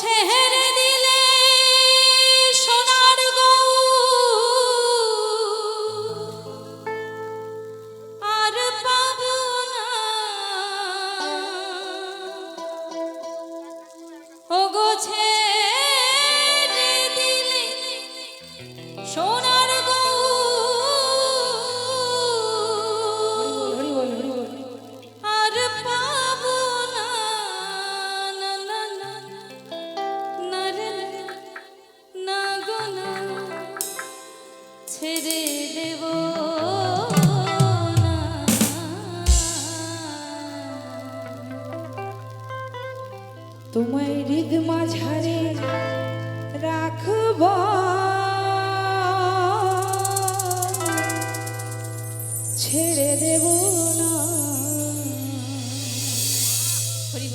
ছেড়ে ছেড়ে দেব তোমায় হৃদ ছেড়ে দেব না। হরিব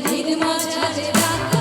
নিধির মাঝারে রাখা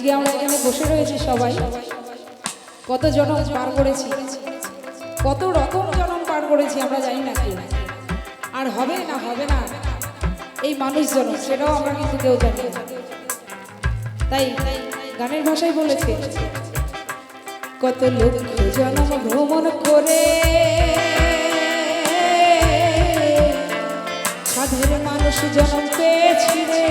আজকে আমরা এখানে বসে রয়েছি সবাই। কত জনম পার করেছি। কত রকম জনম পার করেছি আমরা জানি না কি আর হবে না হবে না। এই মানুষ জনম সেটাও আমরা কিন্তু কেউ জানি তাই গানের ভাষায় বলেছে, কত লোক জনম ভ্রমণ করে সাধারণ মানুষ জনম পেয়েছে রে।